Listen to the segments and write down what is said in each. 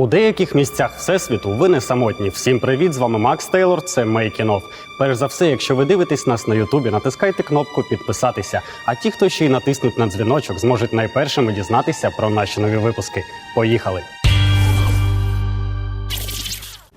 У деяких місцях всесвіту ви не самотні. Всім привіт! З вами Макс Тейлор. Це Мейкінов. Перш за все, якщо ви дивитесь нас на Ютубі, натискайте кнопку підписатися. А ті, хто ще й натиснуть на дзвіночок, зможуть найпершими дізнатися про наші нові випуски. Поїхали!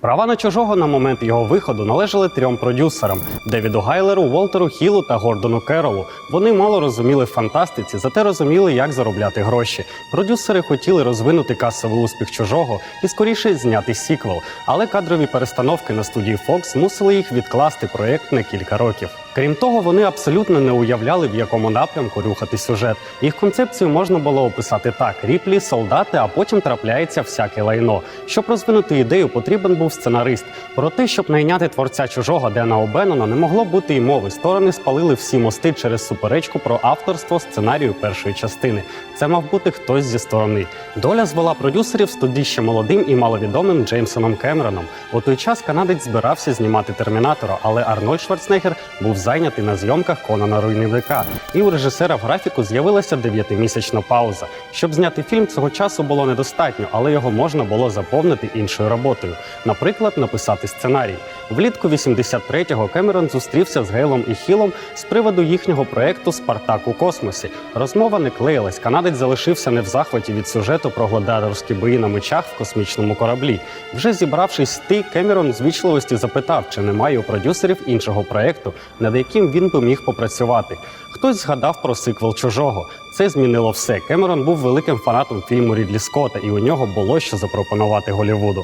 Права на чужого на момент його виходу належали трьом продюсерам: Девіду Гайлеру, Волтеру Хілу та Гордону Керолу. Вони мало розуміли фантастиці, зате розуміли, як заробляти гроші. Продюсери хотіли розвинути касовий успіх чужого і скоріше зняти сіквел. Але кадрові перестановки на студії Fox змусили їх відкласти проєкт на кілька років. Крім того, вони абсолютно не уявляли, в якому напрямку рухати сюжет. Їх концепцію можна було описати так: ріплі, солдати, а потім трапляється всяке лайно. Щоб розвинути ідею, потрібен був сценарист. Про те, щоб найняти творця чужого Дена Обенона, не могло бути й мови. Сторони спалили всі мости через суперечку про авторство сценарію першої частини. Це мав бути хтось зі сторони. Доля звела продюсерів з тоді ще молодим і маловідомим Джеймсоном Кемероном. У той час канадець збирався знімати термінатора, але Арнольд Шварценеггер був зайнятий на зйомках Конана Руйнівника. І у режисера в графіку з'явилася дев'ятимісячна пауза. Щоб зняти фільм, цього часу було недостатньо, але його можна було заповнити іншою роботою. Наприклад, написати сценарій. Влітку 83-го Кемерон зустрівся з Гейлом і Хілом з приводу їхнього проекту Спартак у космосі. Розмова не клеїлась. Канадець залишився не в захваті від сюжету про гладіаторські бої на мечах в космічному кораблі. Вже зібравшись ти, Кемерон з вічливості запитав, чи немає у продюсерів іншого проекту, над яким він би міг попрацювати. Хтось згадав про сиквел чужого. Це змінило все. Кемерон був великим фанатом фільму Рідлі Скотта, і у нього було що запропонувати Голлівуду.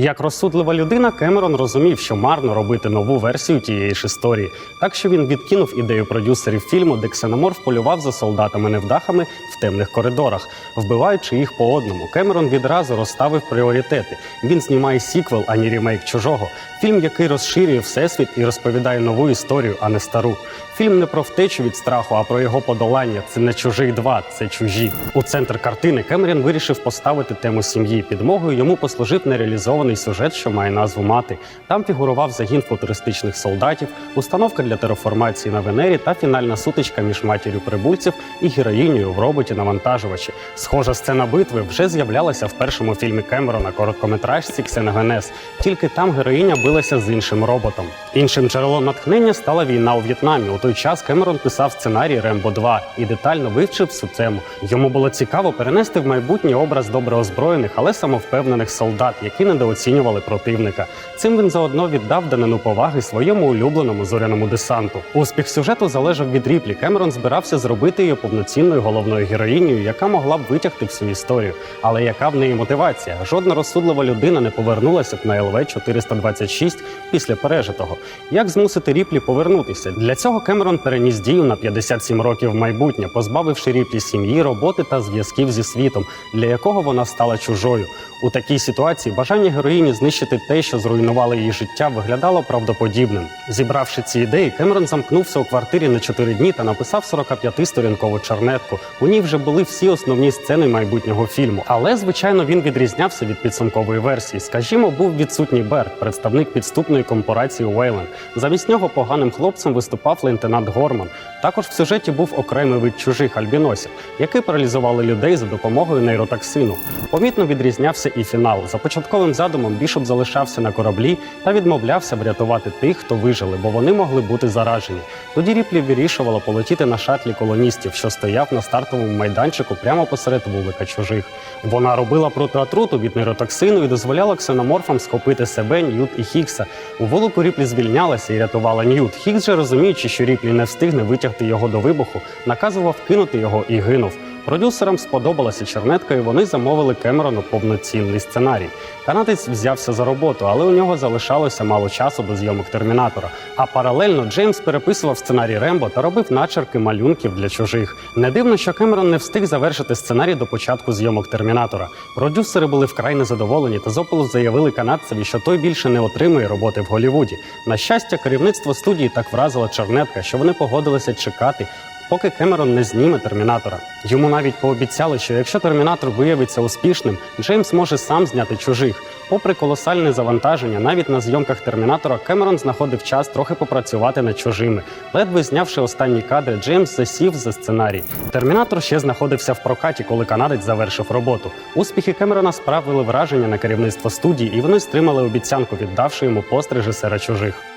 Як розсудлива людина, Кемерон розумів, що марно робити нову версію тієї ж історії. Так що він відкинув ідею продюсерів фільму, де ксеноморф полював за солдатами-невдахами в темних коридорах, вбиваючи їх по одному. Кемерон відразу розставив пріоритети. Він знімає сіквел, а не рімейк чужого. Фільм, який розширює всесвіт і розповідає нову історію, а не стару. Фільм не про втечу від страху, а про його подолання. Це не чужих два, це чужі. У центр картини Кемерон вирішив поставити тему сім'ї. Підмогою йому послужив нереалізований сюжет, що має назву мати. Там фігурував загін футуристичних солдатів, установка для тереформації на Венері та фінальна сутичка між матір'ю прибульців і героїнею в роботі навантажувачі. Схожа сцена битви вже з'являлася в першому фільмі Кемерона короткометражці Ксеногенез. Тільки там героїня билася з іншим роботом. Іншим джерелом натхнення стала війна у В'єтнамі. У той час Кемерон писав сценарій Рембо 2 і детально вивчив всю тему. Йому було цікаво перенести в майбутнє образ добре озброєних, але самовпевнених солдат, які недооцінювали противника. Цим він заодно віддав данину поваги своєму улюбленому зоряному десанту. Успіх сюжету залежав від ріплі. Кемерон збирався зробити її повноцінною головною героїнею, яка могла б витягти всю історію. Але яка в неї мотивація? Жодна розсудлива людина не повернулася б на ЛВ 426 після пережитого. Як змусити ріплі повернутися? Для цього Кемерон переніс дію на 57 років в майбутнє, позбавивши ріплі сім'ї, роботи та зв'язків зі світом, для якого вона стала чужою. У такій ситуації бажання героїні знищити те, що зруйнувало її життя, виглядало правдоподібним. Зібравши ці ідеї, Кемерон замкнувся у квартирі на 4 дні та написав 45-сторінкову чернетку. У ній вже були всі основні сцени майбутнього фільму. Але, звичайно, він відрізнявся від підсумкової версії. Скажімо, був відсутній Берг, представник підступної корпорації Уейлен. Замість нього поганим хлопцем виступав лейтенант Горман. Також в сюжеті був окремий вид чужих альбіносів, які паралізували людей за допомогою нейротоксину. Помітно відрізнявся і фінал. За початковим задумом Бішоп залишався на кораблі та відмовлявся врятувати тих, хто вижили, бо вони могли бути заражені. Тоді Ріплі вирішувала полетіти на шатлі колоністів, що стояв на стартовому майданчику прямо посеред вулика чужих. Вона робила протиотруту від нейротоксину і дозволяла ксеноморфам схопити себе, Ньют і Хікса. У вулику Ріплі звільнялася і рятувала Ньют. Хікс же розуміючи, що Ріплі не встигне витягти його до вибуху, наказував кинути його і гинув. Продюсерам сподобалася чернетка, і вони замовили Кемерону повноцінний сценарій. Канадець взявся за роботу, але у нього залишалося мало часу до зйомок термінатора. А паралельно Джеймс переписував сценарій Рембо та робив начерки малюнків для чужих. Не дивно, що Кемерон не встиг завершити сценарій до початку зйомок термінатора. Продюсери були вкрай незадоволені та з опалу заявили канадцеві, що той більше не отримує роботи в Голлівуді. На щастя, керівництво студії так вразила чернетка, що вони погодилися чекати поки Кемерон не зніме термінатора. Йому навіть пообіцяли, що якщо термінатор виявиться успішним, Джеймс може сам зняти чужих. Попри колосальне завантаження, навіть на зйомках термінатора Кемерон знаходив час трохи попрацювати над чужими. Ледве знявши останні кадри, Джеймс засів за сценарій. Термінатор ще знаходився в прокаті, коли канадець завершив роботу. Успіхи Кемерона справили враження на керівництво студії, і вони стримали обіцянку, віддавши йому пост режисера чужих.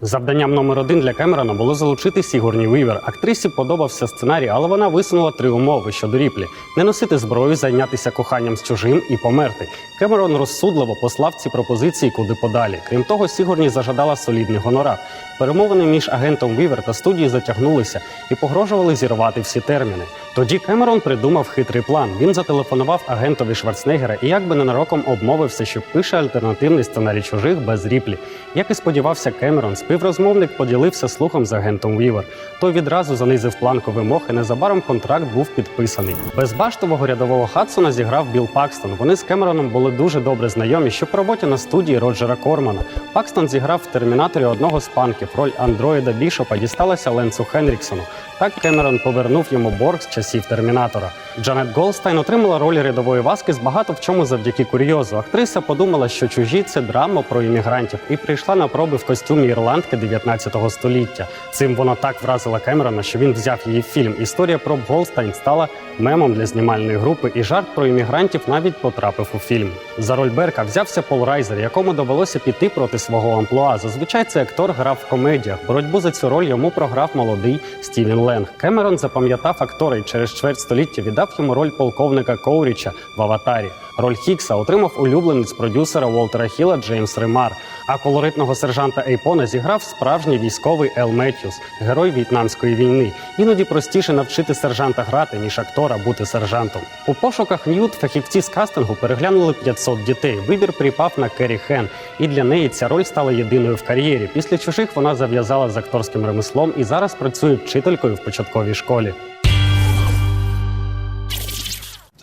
Завданням номер один для Кемерона було залучити Сігурні Вівер. Актрисі подобався сценарій, але вона висунула три умови щодо ріплі: не носити зброю, зайнятися коханням з чужим і померти. Кемерон розсудливо послав ці пропозиції куди подалі. Крім того, Сігурні зажадала солідний гонорар. Перемовини між агентом Вівер та студією затягнулися і погрожували зірвати всі терміни. Тоді Кемерон придумав хитрий план. Він зателефонував агентові Шварценеггера і якби ненароком обмовився, що пише альтернативний сценарій чужих без ріплі. Як і сподівався Кемерон, співрозмовник поділився слухом з агентом Вівер. Той відразу занизив планку вимог, і незабаром контракт був підписаний. Безбаштового рядового Хадсона зіграв Білл Пакстон. Вони з Кемероном були дуже добре знайомі, ще по роботі на студії Роджера Кормана. Пакстон зіграв в термінаторі одного з панків. Роль андроїда Бішопа дісталася Ленсу Хенріксону. Так Кемерон повернув йому борг з часів термінатора. Джанет Голстайн отримала роль рядової Васкес багато в чому завдяки курйозу. Актриса подумала, що чужі це драма про іммігрантів, і прийшла на проби в костюмі ірландки 19 століття. Цим вона так вразила Кемерона, що він взяв її в фільм. Історія про Голстайн стала мемом для знімальної групи, і жарт про іммігрантів навіть потрапив у фільм. За роль Берка взявся Пол Райзер, якому довелося піти проти свого амплуа. Зазвичай цей актор грав в комедіях. Боротьбу за цю роль йому програв молодий Стівен Ленг. Кемерон запам'ятав актора і через чверть століття віддав йому роль полковника Коуріча в аватарі. Роль Хікса отримав улюбленець продюсера Уолтера Хіла Джеймс Ремар. А колоритного сержанта Ейпона зіграв справжній військовий Ел Меттьюс, герой в'єтнамської війни. Іноді простіше навчити сержанта грати, ніж актора бути сержантом. У пошуках Ньют фахівці з кастингу переглянули 500 дітей. Вибір припав на Керрі Хен, і для неї ця роль стала єдиною в кар'єрі. Після чужих вона зав'язала з акторським ремеслом і зараз працює вчителькою в початковій школі.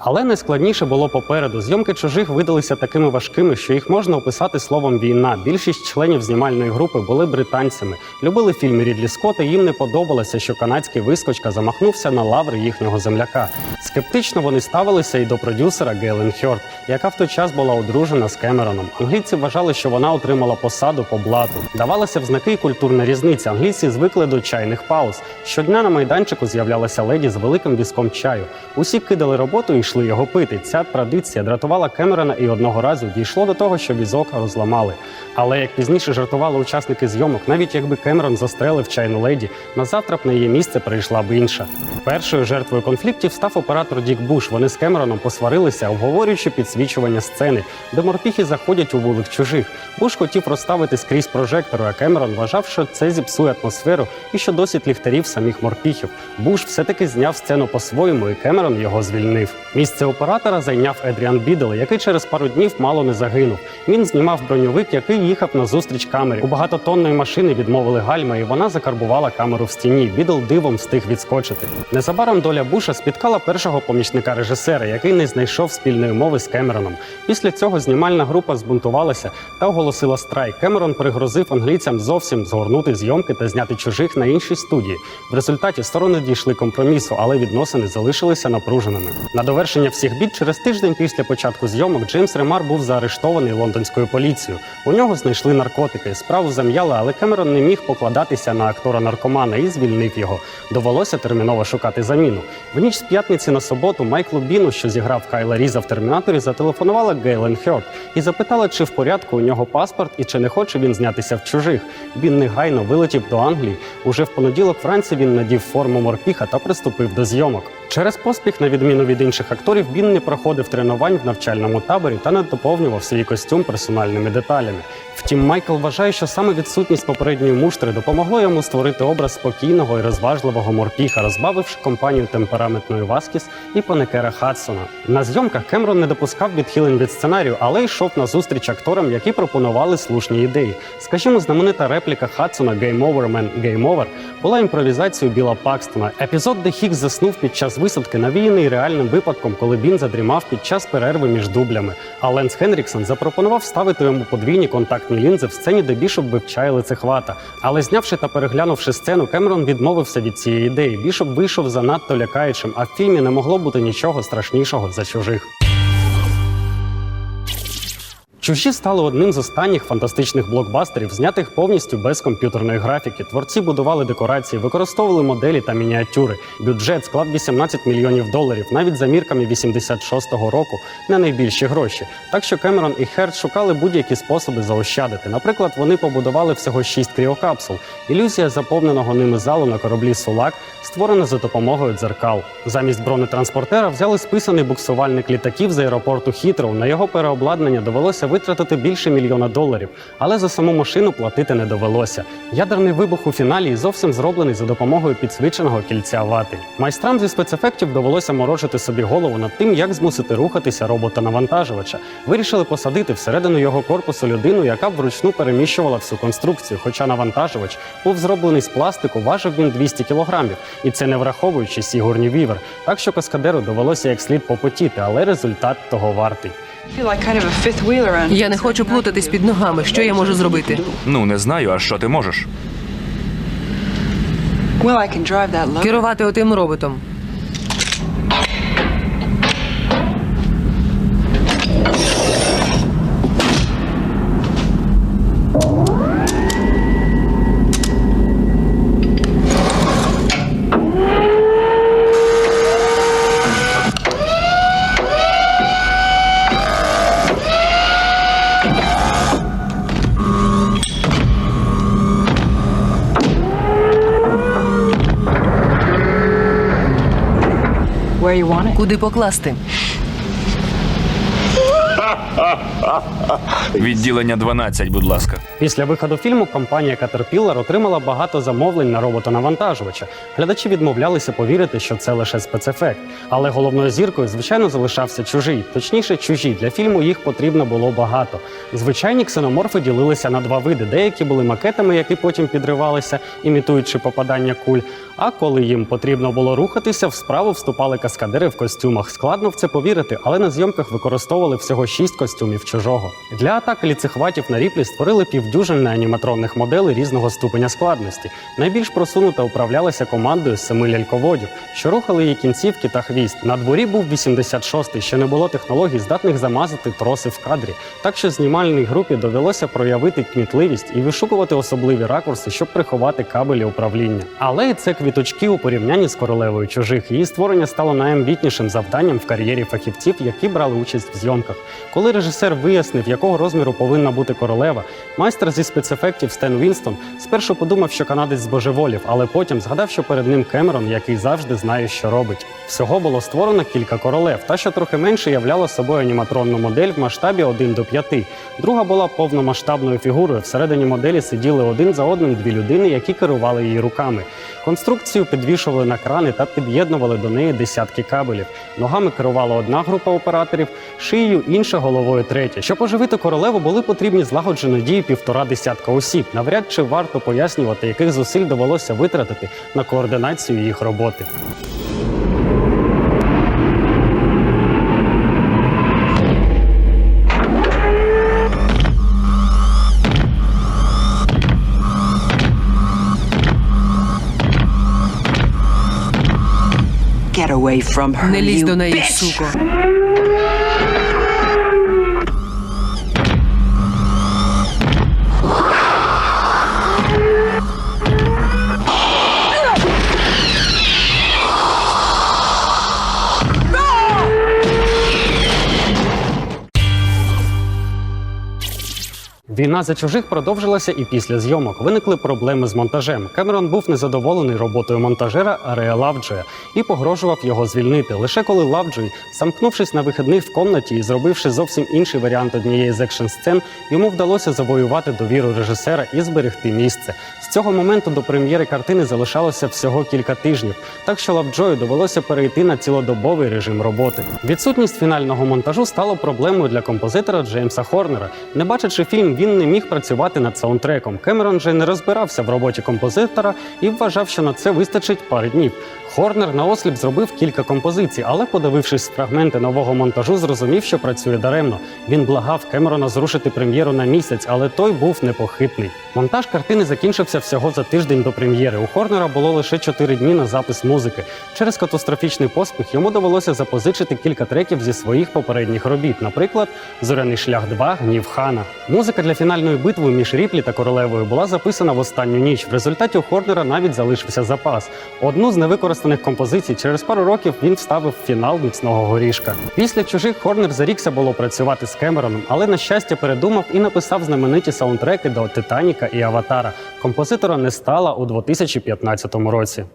Але найскладніше було попереду. Зйомки чужих видалися такими важкими, що їх можна описати словом війна. Більшість членів знімальної групи були британцями, любили фільми Рідлі Скотта. Їм не подобалося, що канадський вискочка замахнувся на лаври їхнього земляка. Скептично вони ставилися і до продюсера Гейлен Хьорт, яка в той час була одружена з Кемероном. Англійці вважали, що вона отримала посаду по блату. Давалася в знаки культурна різниця. Англійці звикли до чайних пауз. Щодня на майданчику з'являлася леді з великим візком чаю. Усі кидали роботу і його пити. Ця традиція дратувала Кемерона і одного разу дійшло до того, що візок розламали. Але як пізніше жартували учасники зйомок, навіть якби Кемерон застрелив чайну леді, на завтра б на її місце прийшла б інша. Першою жертвою конфліктів став оператор Дік Буш. Вони з Кемероном посварилися, обговорюючи підсвічування сцени, де морпіхи заходять у вулик чужих. Буш хотів розставити скрізь прожектори, а Кемерон вважав, що це зіпсує атмосферу і що досить ліхтарів самих морпіхів. Буш все-таки зняв сцену по-своєму, і Кемерон його звільнив. Місце оператора зайняв Едріан Бідел, який через пару днів мало не загинув. Він знімав броньовик, який їхав на зустріч камері. У багатотонної машини відмовили гальма, і вона закарбувала камеру в стіні. Бідл дивом встиг відскочити. Незабаром доля Буша спіткала першого помічника режисера, який не знайшов спільної мови з Кемероном. Після цього знімальна група збунтувалася та оголосила страйк. Кемерон пригрозив англійцям зовсім згорнути зйомки та зняти чужих на іншій студії. В результаті сторони дійшли компромісу, але відносини залишилися напруженими. На довершення всіх бід через тиждень після початку зйомок Джеймс Ремар був заарештований лондонською поліцією. У нього знайшли наркотики. Справу зам'яли, але Кемерон не міг покладатися на актора наркомана і звільнив його. Довелося терміново шукати заміну. В ніч з п'ятниці на суботу Майклу Біну, що зіграв Кайла Різа в термінаторі, зателефонувала Гейлен Хьорт і запитала, чи в порядку у нього паспорт і чи не хоче він знятися в чужих. Він негайно вилетів до Англії. Уже в понеділок вранці він надів форму морпіха та приступив до зйомок. Через поспіх, на відміну від інших акторів, він не проходив тренувань в навчальному таборі та не доповнював свій костюм персональними деталями. Втім, Майкл вважає, що саме відсутність попередньої муштри допомогло йому створити образ спокійного і розважливого морпіха, розбавивши компанію темпераментної Васкіс і Панекера Хадсона. На зйомках Кемерон не допускав відхилень від сценарію, але йшов на зустріч акторам, які пропонували слушні ідеї. Скажімо, знаменита репліка Хадсона «Game over, man, game over» була імпровізацією Біла Пакстона. Епізод, де Хікс заснув під час з висадки на війни і реальним випадком, коли він задрімав під час перерви між дублями. А Ленс Хенріксон запропонував ставити йому подвійні контактні лінзи в сцені, де Бішоп вивчає лицехвата. Але знявши та переглянувши сцену, Кемерон відмовився від цієї ідеї. Бішоп вийшов занадто лякаючим, а в фільмі не могло бути нічого страшнішого за чужих. Чужі стали одним з останніх фантастичних блокбастерів, знятих повністю без комп'ютерної графіки. Творці будували декорації, використовували моделі та мініатюри. Бюджет склав 18 мільйонів доларів, навіть за мірками 86-го року, не найбільші гроші. Так що Кемерон і Херт шукали будь-які способи заощадити. Наприклад, вони побудували всього 6 кріокапсул. Ілюзія заповненого ними залу на кораблі Сулак створена за допомогою дзеркал. Замість бронетранспортера взяли списаний буксувальник літаків з аеропорту Хітроу. На його переобладнання довелося витратити більше мільйона доларів, але за саму машину платити не довелося. Ядерний вибух у фіналі зовсім зроблений за допомогою підсвіченого кільця вати. Майстрам зі спецефектів довелося морочити собі голову над тим, як змусити рухатися робота-навантажувача. Вирішили посадити всередину його корпусу людину, яка вручну переміщувала всю конструкцію. Хоча навантажувач був зроблений з пластику, важив він 200 кілограмів, і це не враховуючи Сігурні Вівер. Так що каскадеру довелося як слід попотіти, але результат того вартий. Я не хочу плутатись під ногами. Що я можу зробити? Ну, не знаю, а що ти можеш? Керувати отим роботом. Куди покласти? Відділення 12, будь ласка. Після виходу фільму компанія Caterpillar отримала багато замовлень на робота-навантажувача. Глядачі відмовлялися повірити, що це лише спецефект. Але головною зіркою, звичайно, залишався чужий. Точніше, чужі. Для фільму їх потрібно було багато. Звичайні ксеноморфи ділилися на два види. Деякі були макетами, які потім підривалися, імітуючи попадання куль. А коли їм потрібно було рухатися, в справу вступали каскадери в костюмах. Складно в це повірити, але на зйомках використовували всього шість костюмів чужого. Для атаки ліцехватів на ріплі створили півдюжини аніматронних моделей різного ступеня складності. Найбільш просунута управлялася командою з семи ляльководів, що рухали її кінцівки та хвіст. На дворі був 86-й, ще не було технологій, здатних замазати троси в кадрі. Так що знімальній групі довелося проявити кмітливість і вишукувати особливі ракурси, щоб приховати кабелі управління. Але і це квіточки у порівнянні з королевою чужих. Її створення стало найамбітнішим завданням в кар'єрі фахівців, які брали участь в зйомках. Коли режисер вияснив, якого розміру повинна бути королева, майстер зі спецефектів Стен Вінстон спершу подумав, що канадець збожеволів, але потім згадав, що перед ним Кемерон, який завжди знає, що робить. Всього було створено кілька королев, та що трохи менше являла собою аніматронну модель в масштабі 1 до 5. Друга була повномасштабною фігурою. Всередині моделі сиділи один за одним дві людини, які керували її руками. Конструкцію підвішували на крани та під'єднували до неї десятки кабелів. Ногами керувала одна група операторів, шиєю інша головою третя. Щоб оживити королеву, були потрібні злагоджені дії півтора десятка осіб. Навряд чи варто пояснювати, яких зусиль довелося витратити на координацію їх роботи. Get away from her, Не лізь до неї, bitch. суко. Війна за чужих продовжилася і після зйомок. Виникли проблеми з монтажем. Кемерон був незадоволений роботою монтажера Арея Лавджоя і погрожував його звільнити. Лише коли Лавджой, замкнувшись на вихідних в комнаті і зробивши зовсім інший варіант однієї з екшн сцен, йому вдалося завоювати довіру режисера і зберегти місце. З цього моменту до прем'єри картини залишалося всього кілька тижнів, так що Лавджою довелося перейти на цілодобовий режим роботи. Відсутність фінального монтажу стало проблемою для композитора Джеймса Хорнера. Не бачачи фільм, він не міг працювати над саундтреком. Кемерон же не розбирався в роботі композитора і вважав, що на це вистачить пари днів. Хорнер наосліп зробив кілька композицій, але, подивившись фрагменти нового монтажу, зрозумів, що працює даремно. Він благав Кемерона зрушити прем'єру на місяць, але той був непохитний. Монтаж картини закінчився всього за тиждень до прем'єри. У Хорнера було лише 4 дні на запис музики. Через катастрофічний поспіх йому довелося запозичити кілька треків зі своїх попередніх робіт, наприклад, Зоряний шлях 2 Гнів Хана. Музика для фінальної битви між Ріплі та королевою була записана в останню ніч. В результаті у Хорнера навіть залишився запас. Одну з невикористаних композицій через пару років він вставив фінал міцного горішка. Після чужих Хорнер зарікся було працювати з Кемероном, але на щастя передумав і написав знамениті саундтреки до Титаніка і Аватара. Композитора не стало у 2015 році.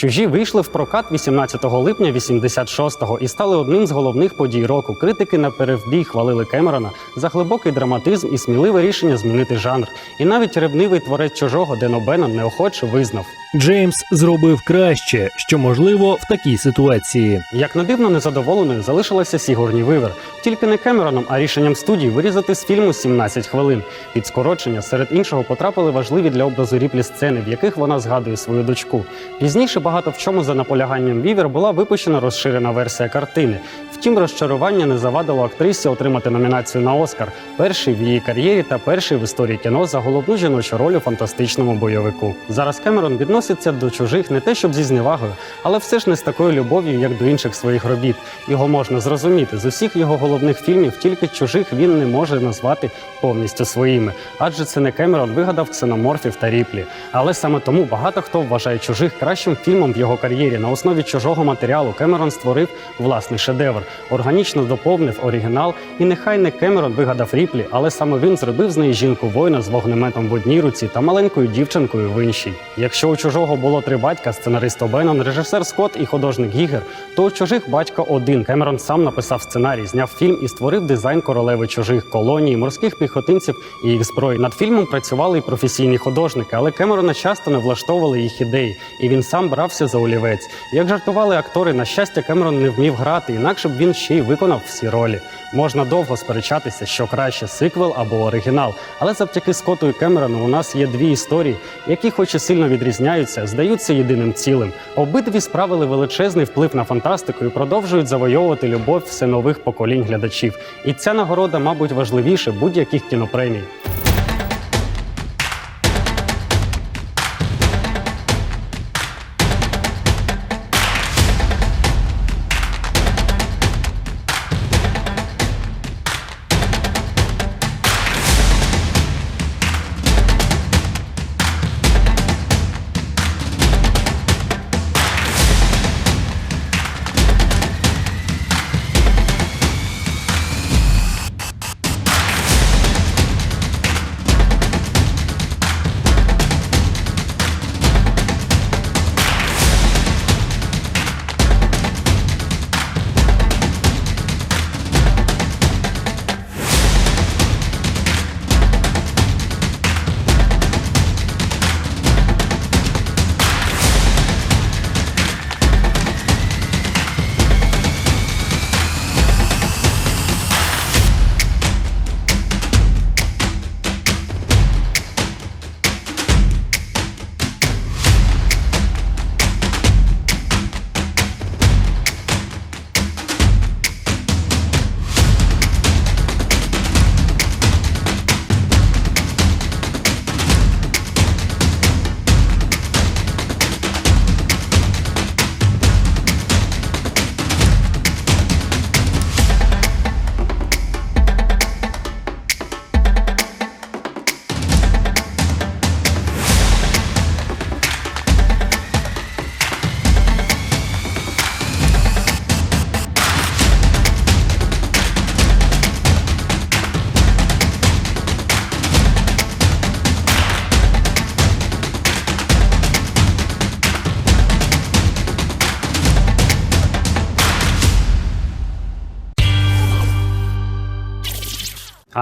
Чужі вийшли в прокат 18 липня 86-го і стали одним з головних подій року. Критики на перевбій хвалили Кемерона за глибокий драматизм і сміливе рішення змінити жанр. І навіть ревнивий творець чужого Дено Беннон неохоче визнав. Джеймс зробив краще, що можливо в такій ситуації. Як не дивно, незадоволеною залишилася Сігурні Вивер. Тільки не Кемероном, а рішенням студії вирізати з фільму 17 хвилин. Під скорочення серед іншого потрапили важливі для образу ріплі сцени, в яких вона згадує свою дочку. Пізніше багато в чому за наполяганням Вівер була випущена розширена версія картини. Втім, розчарування не завадило актрисі отримати номінацію на Оскар, перший в її кар'єрі та перший в історії кіно за головну жіночу роль у фантастичному бойовику. Зараз Кемерон відноситься до чужих не те, щоб зі зневагою, але все ж не з такою любов'ю, як до інших своїх робіт. Його можна зрозуміти. З усіх його головних фільмів тільки чужих він не може назвати повністю своїми, адже це не Кемерон вигадав ксеноморфів та ріплі. Але саме тому багато хто вважає чужих кращим фільмом в його кар'єрі. На основі чужого матеріалу Кемерон створив власний шедевр, органічно доповнив оригінал. І нехай не Кемерон вигадав ріплі, але саме він зробив з неї жінку воїна з вогнеметом в одній руці та маленькою дівчинкою в іншій. Якщо у чужого було три батька, сценарист Обенон, режисер Скотт і художник Гігер, то у чужих батько один. Кемерон сам написав сценарій, зняв фільм і створив дизайн королеви чужих колоній, морських піхотинців і їх зброї. Над фільмом працювали і професійні художники, але Кемерона часто не влаштовували їх ідеї, і він сам брався за олівець. Як жартували актори, на щастя, Кемерон не вмів грати, інакше б він ще й виконав всі ролі. Можна довго сперечатися, що краще сиквел або оригінал, але завдяки Скотту і Кемерону у нас є дві історії, які, хоч і сильно відрізняються, здаються єдиним цілим. Обидві справили величезний вплив на фантастику і продовжують завойовувати любов все нових поколінь глядачів. І ця нагорода, мабуть, важливіше будь-яких кінопремій.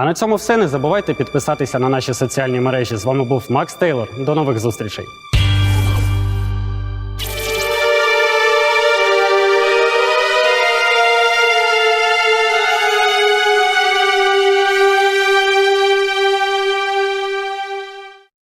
А на цьому все. Не забувайте підписатися на наші соціальні мережі. З вами був Макс Тейлор. До нових зустрічей.